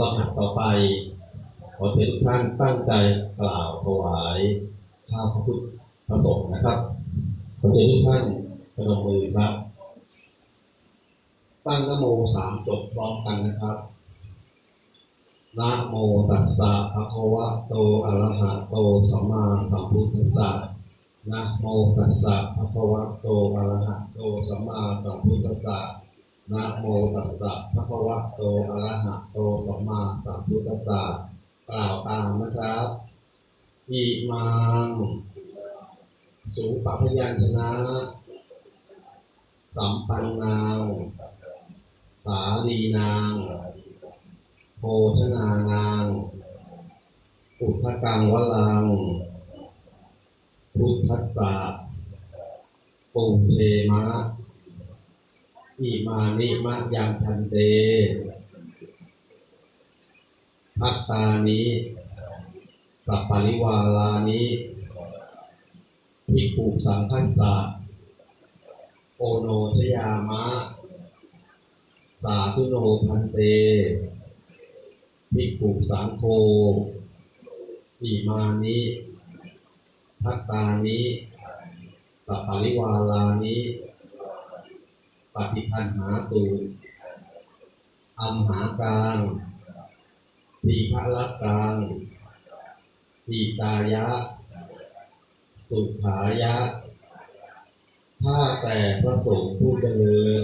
ลำดับต่อไป ขอเชิญทุกท่านตั้งใจกล่าวถวายข้าวพระพุทธพระสงฆ์นะครับ ขอเชิญทุกท่านประนมมือครับ ตั้งนโมสามจบพร้อมกันนะครับนะโมตัสสะภะคะวะโตอะระหะโตสัมมาสัมพุทธัสสะนะโมตัสสะภะคะวะโตอะระหะโตสัมมาสัมพุทธัสสะ นะโมตัสสะภะคะวะโตอะระหะโตสัมมาสัมพุทธัสสะกล่าวตามนะครับอิมังสุปพยัญชนะ สัมปันนางสาลีนางโภชนานางอุทธกังวลัง พุทธัสสะปุเชมะ อิมานิมะยังพันเตพัตตานิสัปปริวาลานิภิกขุสังคัสสะโอโนชยามะ สาธุโนพันเตภิกขุสังโฆอิมานิพัตตานิสัปปาริวาลานิ ฏิคันหาตุอัมหากลารทีฆะละกังทีตายะ สุขายะข้าแต่พระสงฆ์ผู้เจริญ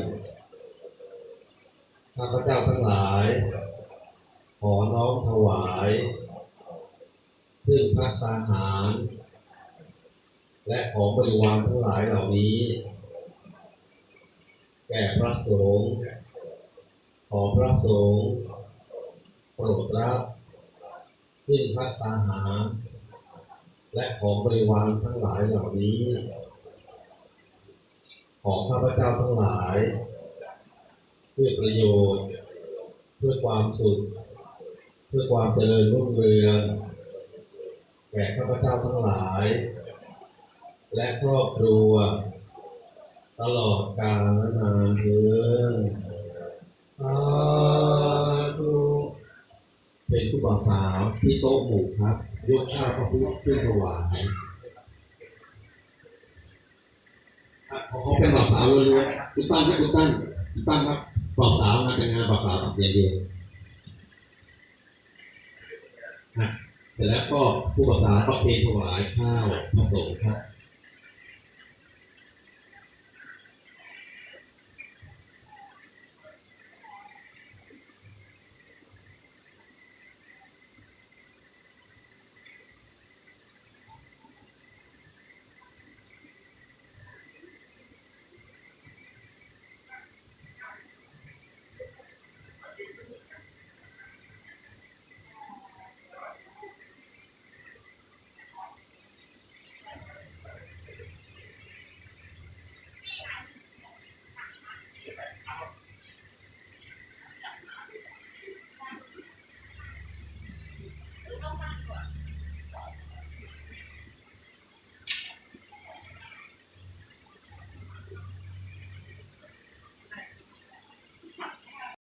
ข้าพเจ้าทั้งหลาย ขอน้อมถวาย ซึ่งพัตตาหาร และของบริวารทั้งหลายเหล่านี้ ก่พระสงฆ์ขอพระสงฆ์โปรดรับ ซึ่งพัตตาหาร และของบริวารทั้งหลายเหล่านี้ ของข้าพเจ้าทั้งหลาย เพื่อประโยชน์ เพื่อความสุข เพื่อความเจริญรุ่งเรืองแก่ข้าพเจ้าทั้งหลาย และครอบครัว ตลอดกาลนานเถิดสาธุเชิญผู้บ่าวสาวที่โต๊ะหมู่ครับ ยกข้าวพระพุทธขึ้นถวายอะขอเขาเป็นบ่าวสาวเลยด้วยคุณตั้งครับคุณตั้งคุณตั้งครับบ่าวสาวงานแต่งงานบ่าวสาวตัดเดียวเดียวอะเสร็จแล้วก็ผู้บ่าวสาวก็เพลงถวายข้าวพระสงฆ์ครับ